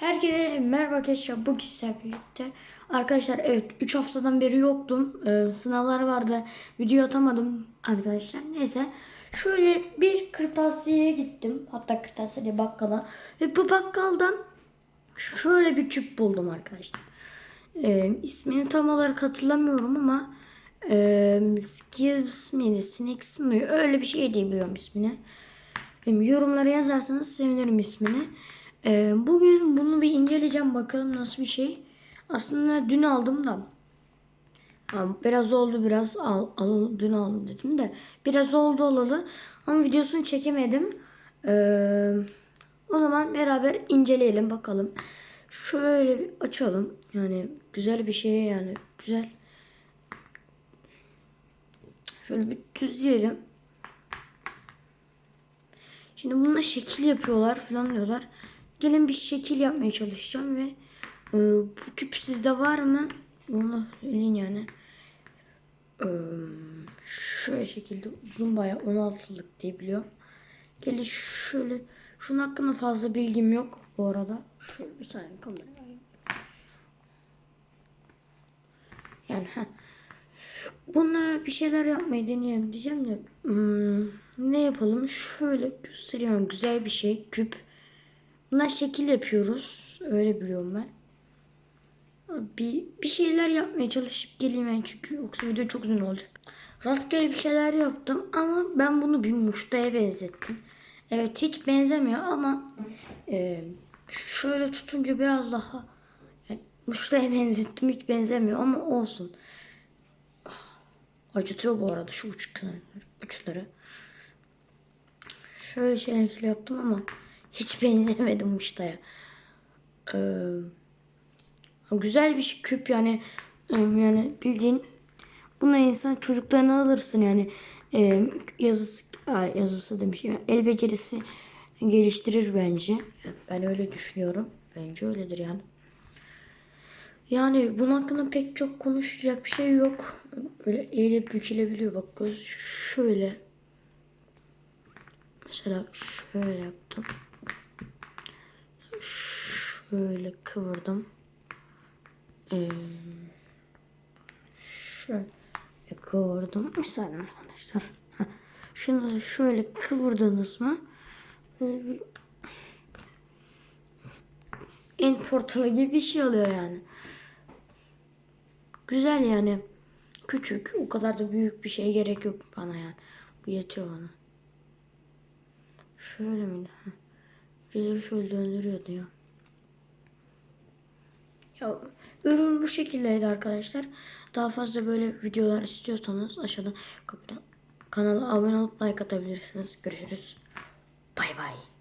Herkese merhaba arkadaşlar. Bugün sizlerle birlikte. Arkadaşlar evet 3 haftadan beri yoktum. Ee, sınavlar vardı. Video atamadım arkadaşlar. Neyse. Şöyle bir kırtasiyeye gittim. Hatta kırtasiye bakkala. Ve bu bakkaldan şöyle bir küp buldum arkadaşlar. Ee, ismini tam olarak hatırlamıyorum ama e, Skills miydi? Snacks mi? Öyle bir şey diye biliyorum ismini. Yorumlara yazarsanız sevinirim ismini. Ee, bugün bunu bir inceleyeceğim bakalım nasıl bir şey. Aslında dün aldım da. Biraz oldu biraz al, al, dün aldım dedim de. Biraz oldu olalı ama videosunu çekemedim. Ee, o zaman beraber inceleyelim bakalım. Şöyle bir açalım. Yani güzel bir şey yani güzel. Şöyle bir düzleyelim. Şimdi bununla şekil yapıyorlar falan diyorlar. Gelin bir şekil yapmaya çalışacağım ve e, bu küp sizde var mı? Onu söyleyin yani. E, şöyle şekilde uzun bayağı 16'lık diye biliyorum. Gelin şöyle şunun hakkında fazla bilgim yok bu arada. Şöyle bir saniye kamerayı. Yani ha. Bununla bir şeyler yapmayı deneyelim diyeceğim de hmm, ne yapalım? Şöyle gösteriyorum. Güzel bir şey. Küp. Bunlar şekil yapıyoruz. Öyle biliyorum ben. Bir, bir şeyler yapmaya çalışıp geleyim ben çünkü yoksa video çok uzun olacak. Rastgele bir şeyler yaptım ama ben bunu bir muştaya benzettim. Evet hiç benzemiyor ama e, şöyle tutunca biraz daha yani muştaya benzettim hiç benzemiyor ama olsun. Acıtıyor bu arada şu uç kenarları, uçları. Şöyle şekil yaptım ama hiç benzemedim muştaya. Ee, güzel bir şey, küp yani e, yani bildiğin buna insan çocuklarını alırsın yani e, yazısı yazısı demiş yani el becerisi geliştirir bence. Ben öyle düşünüyorum. Bence öyledir yani. Yani bunun hakkında pek çok konuşacak bir şey yok. Böyle eğilip bükülebiliyor. Bak göz şöyle. Mesela şöyle yaptım. Şöyle kıvırdım. Ee, şöyle kıvırdım. Mesela arkadaşlar. Şunu şöyle kıvırdınız mı? Böyle en portalı gibi bir şey oluyor yani. Güzel yani. Küçük. O kadar da büyük bir şey gerek yok bana yani. Bu yetiyor bana. Şöyle miydi? Birileri şöyle döndürüyordu ya. Ya ürün bu şekildeydi arkadaşlar. Daha fazla böyle videolar istiyorsanız kapıdan kanala abone olup like atabilirsiniz. Görüşürüz. Bay bay.